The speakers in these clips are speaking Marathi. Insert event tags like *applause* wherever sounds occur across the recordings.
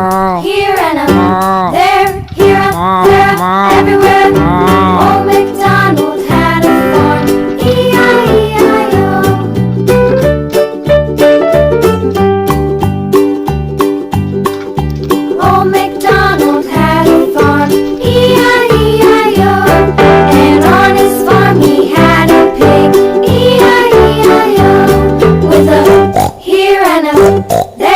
here and up, there, here up, there everywhere. Old MacDonald had a farm, E-I-E-I-O. Old MacDonald had a farm, E-I-E-I-O. And on his farm he had a pig, E-I-E-I-O. With a here and a there.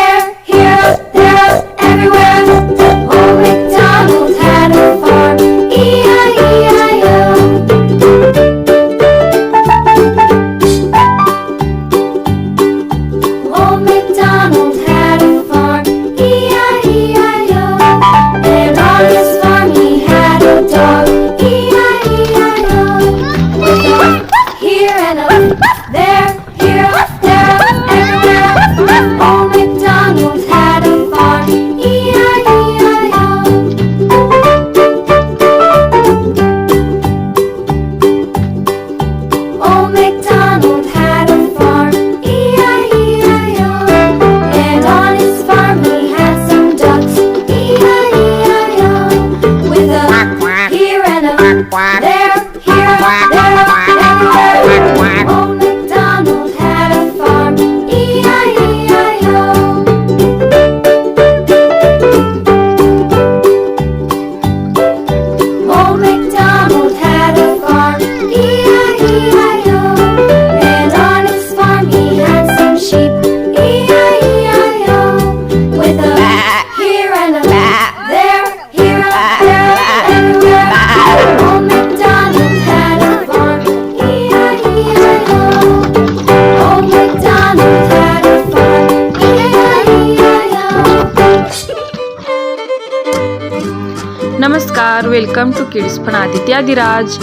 Welcome to kids. पण आदित्य आदिराज.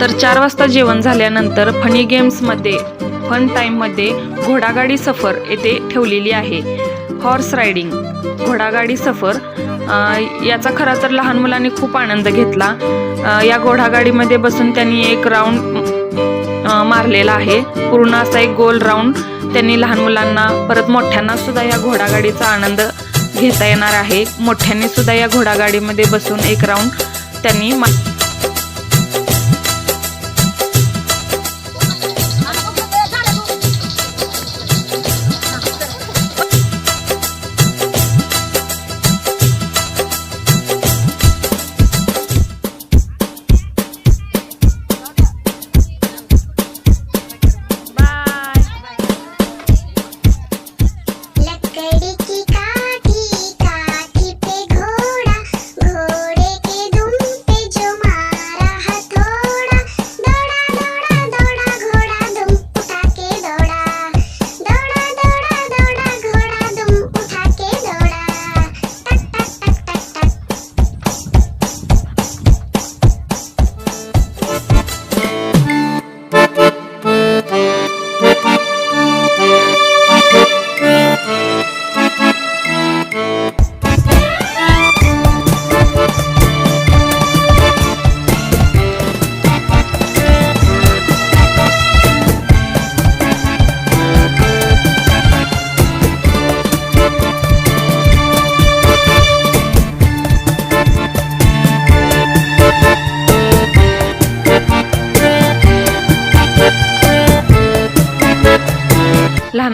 तर चार वाजता जेवण झाल्यानंतर फनी गेम्समध्ये फन टाईममध्ये घोडागाडी सफर येथे ठेवलेली आहे. हॉर्स रायडिंग घोडागाडी सफर. याचा खरा तर लहान मुलांनी खूप आनंद घेतला. या घोडागाडीमध्ये बसून त्यांनी एक राऊंड मारलेला आहे. पूर्ण असा एक गोल राऊंड त्यांनी लहान मुलांना परत मोठ्यांना सुद्धा या घोडागाडीचा आनंद घेता येणार आहे. मोठ्यांनी सुद्धा या घोडागाडीमध्ये बसून एक राऊंड त्यांनी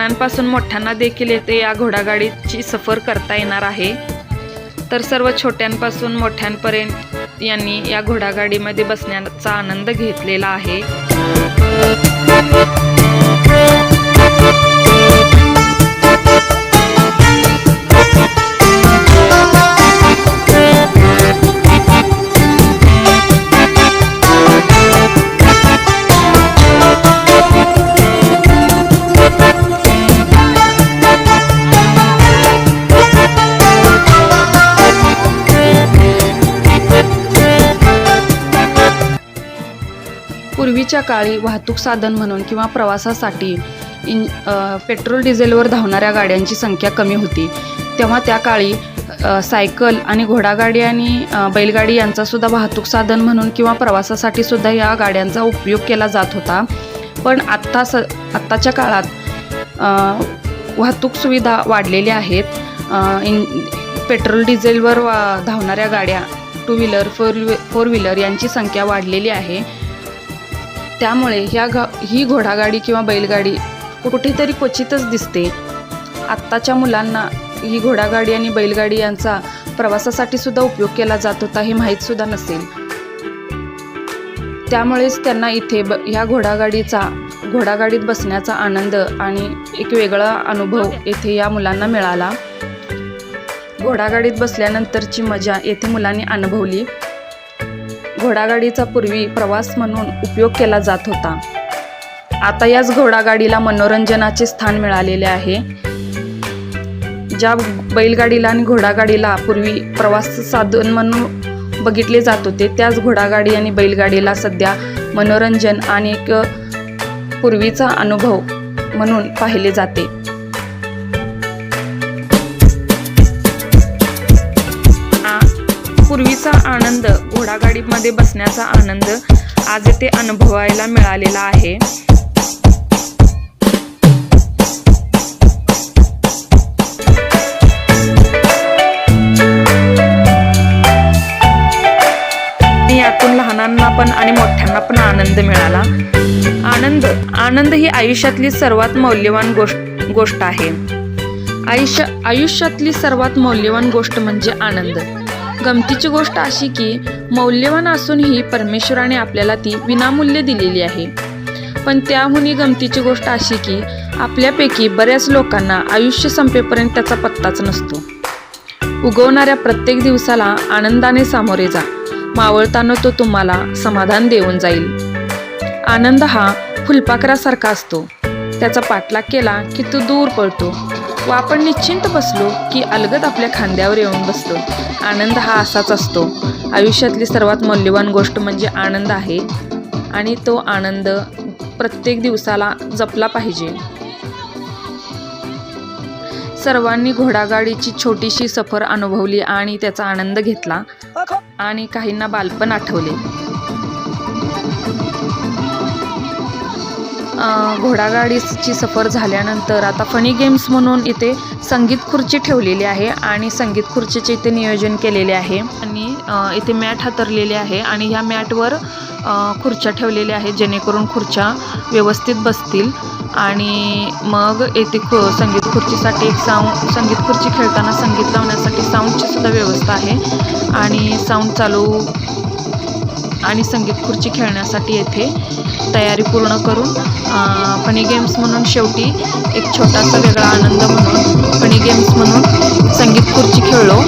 लहानांपासून मोठ्यांना देखील येथे या घोडागाडीची सफर करता येणार आहे. तर सर्व छोट्यांपासून मोठ्यांपर्यंत यांनी या घोडागाडीमध्ये बसण्याचा आनंद घेतलेला आहे. पूर्वीच्या काळी वाहतूक साधन म्हणून किंवा प्रवासासाठी इन पेट्रोल डिझेलवर धावणाऱ्या गाड्यांची संख्या कमी होती. तेव्हा त्या काळी सायकल आणि घोडागाडी आणि बैलगाडी यांचासुद्धा वाहतूक साधन म्हणून किंवा प्रवासासाठी सुद्धा या गाड्यांचा उपयोग केला जात होता. पण आत्ता स आत्ताच्या काळात वाहतूक सुविधा वाढलेल्या आहेत. इन पेट्रोल डिझेलवर वा धावणाऱ्या गाड्या two wheeler four four wheeler यांची संख्या वाढलेली आहे. त्यामुळे ह्या घ ही घोडागाडी किंवा बैलगाडी कुठेतरी क्वचितच दिसते. आत्ताच्या मुलांना ही घोडागाडी आणि बैलगाडी यांचा प्रवासासाठी सुद्धा उपयोग केला जात होता हे माहीतसुद्धा नसेल. त्यामुळेच त्यांना इथे ब ह्या घोडागाडीचा घोडागाडीत बसण्याचा आनंद आणि एक वेगळा अनुभव येथे या मुलांना मिळाला. घोडागाडीत बसल्यानंतरची मजा येथे मुलांनी अनुभवली. घोडागाडीचा पूर्वी प्रवास म्हणून उपयोग केला जात होता. आता याच घोडागाडीला मनोरंजनाचे स्थान मिळालेले आहे. ज्या बैलगाडीला आणि घोडागाडीला पूर्वी प्रवास साधन म्हणून बघितले जात होते त्याच घोडागाडी आणि बैलगाडीला सध्या मनोरंजन आणि एक पूर्वीचा अनुभव म्हणून पाहिले जाते. पूर्वीचा आनंद घोडागाडीमध्ये बसण्याचा आनंद आज येथे अनुभवायला मिळालेला आहे. यातून लहानांना पण आणि मोठ्यांना पण आनंद मिळाला. आनंद आनंद ही आयुष्यातली सर्वात मौल्यवान गोष्ट गोष्ट आहे. आयुष्य आयुष्यातली सर्वात मौल्यवान गोष्ट म्हणजे आनंद. गमतीची गोष्ट अशी की मौल्यवान असूनही परमेश्वराने आपल्याला ती विनामूल्य दिलेली आहे. पण त्याहूनही गमतीची गोष्ट अशी की आपल्यापैकी बऱ्याच लोकांना आयुष्य संपेपर्यंत त्याचा पत्ताच नसतो. उगवणाऱ्या प्रत्येक दिवसाला आनंदाने सामोरे जा. मावळताना तो तुम्हाला समाधान देऊन जाईल. आनंद हा फुलपाखरासारखा असतो. त्याचा पाठलाग केला की तो दूर पळतो. व आपण निश्चिंत बसलो की अलगद आपल्या खांद्यावर येऊन बसतो. आनंद हा असाच असतो. आयुष्यातली सर्वात मौल्यवान गोष्ट म्हणजे आनंद आहे आणि तो आनंद प्रत्येक दिवसाला जपला पाहिजे. सर्वांनी घोडागाडीची छोटीशी सफर अनुभवली आणि त्याचा आनंद घेतला आणि काहींना बालपण आठवले. घोडागाडीची सफर झाल्यानंतर आता फनी गेम्स म्हणून इथे संगीत खुर्ची ठेवलेली आहे आणि संगीत खुर्चीचे इथे नियोजन केलेले आहे. आणि इथे मॅट हातरलेले आहे आणि ह्या मॅटवर खुर्च्या ठेवलेल्या आहेत जेणेकरून खुर्च्या व्यवस्थित बसतील. आणि मग येथे खु संगीत खुर्चीसाठी एक साऊंड संगीत खुर्ची खेळताना संगीत लावण्यासाठी साऊंडची सुद्धा व्यवस्था आहे. आणि साऊंड चालू आणि संगीत खुर्ची खेळण्यासाठी येथे तयारी पूर्ण करून फनी गेम्स म्हणून शेवटी एक छोटासा वेगळा आनंद म्हणून फनी गेम्स म्हणून संगीत खुर्ची खेळलो.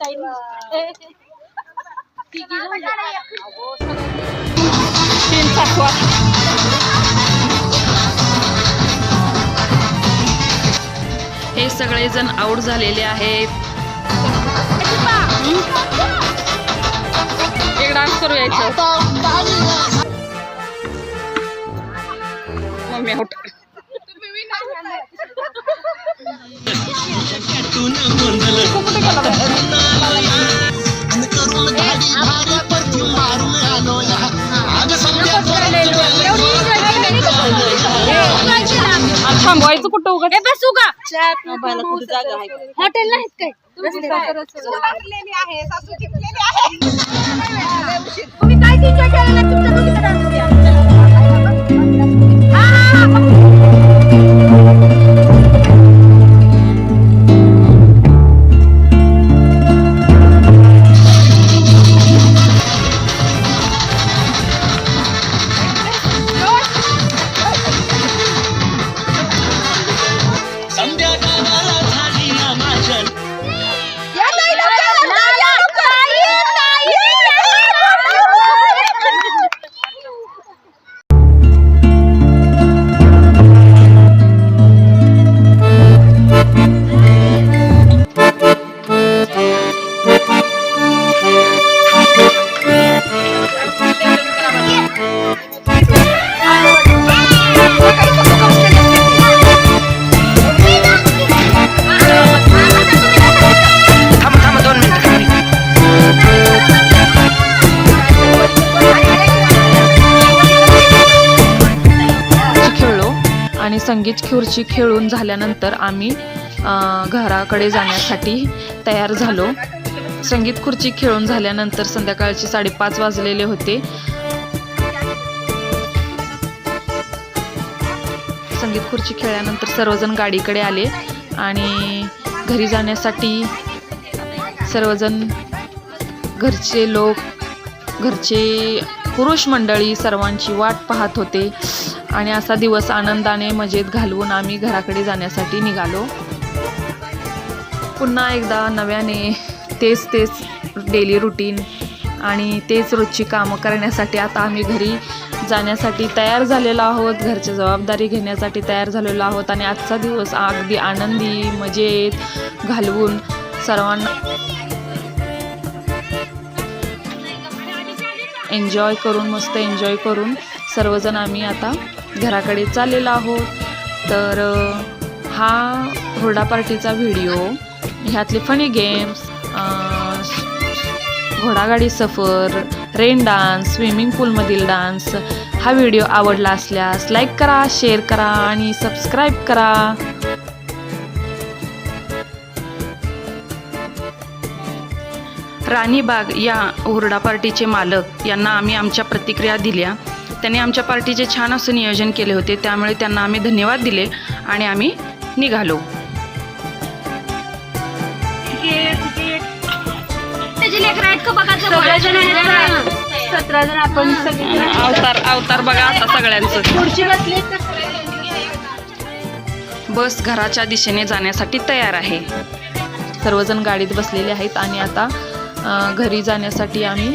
*laughs* हे सगळेजण आऊट झालेले आहेत. एक डान्स करू यायचं. मम्मी आऊट *laughs* थांबवायचं कुठं उघड बसू का हॉटेल नाहीत काय? तुम्ही काय? केलं नाही तुमच्या दोघीचा संगीत खुर्ची खेळून झाल्यानंतर आम्ही घराकडे जाण्यासाठी तयार झालो. संगीत खुर्ची खेळून झाल्यानंतर संध्याकाळचे साडेपाच वाजलेले होते. संगीत खुर्ची खेळल्यानंतर सर्वजण गाडीकडे आले आणि घरी जाण्यासाठी सर्वजण घरचे लोक घरचे पुरुष मंडळी सर्वांची वाट पाहत होते. आणि असा दिवस आनंदाने मजेत घालवून आम्ही घराकडे जाण्यासाठी निघालो. पुन्हा एकदा नव्याने तेच तेच डेली रुटीन आणि तेच रोजची कामं करण्यासाठी आता आम्ही घरी जाण्यासाठी तयार झालेलो आहोत. घरची जबाबदारी घेण्यासाठी तयार झालेलो आहोत आणि आजचा दिवस अगदी आनंदी मजेत घालवून सर्वांना एन्जॉय करून मस्त एन्जॉय करून सर्वजण आम्ही आता घराकडे चाललेलो आहोत. तर हा हुरडा पार्टीचा व्हिडिओ ह्यातले फनी गेम्स घोडागाडी सफर रेन डान्स स्विमिंग पूलमधील डान्स हा व्हिडिओ आवडला असल्यास लाईक करा शेअर करा आणि सबस्क्राईब करा. राणीबाग या हुरडा पार्टीचे मालक यांना आम्ही आमच्या प्रतिक्रिया दिल्या. त्यांनी आमच्या पार्टीचे छान असं नियोजन केले होते. त्यामुळे त्यांना आम्ही धन्यवाद दिले आणि आम्ही निघालो. सतरा जण आपण अवतार अवतार बघा आता सगळ्यांचं. खुर्ची बसली बस घराच्या दिशेने जाण्यासाठी तयार आहे. सर्वजण गाडीत बसलेले आहेत आणि आता घरी जाण्यासाठी आम्ही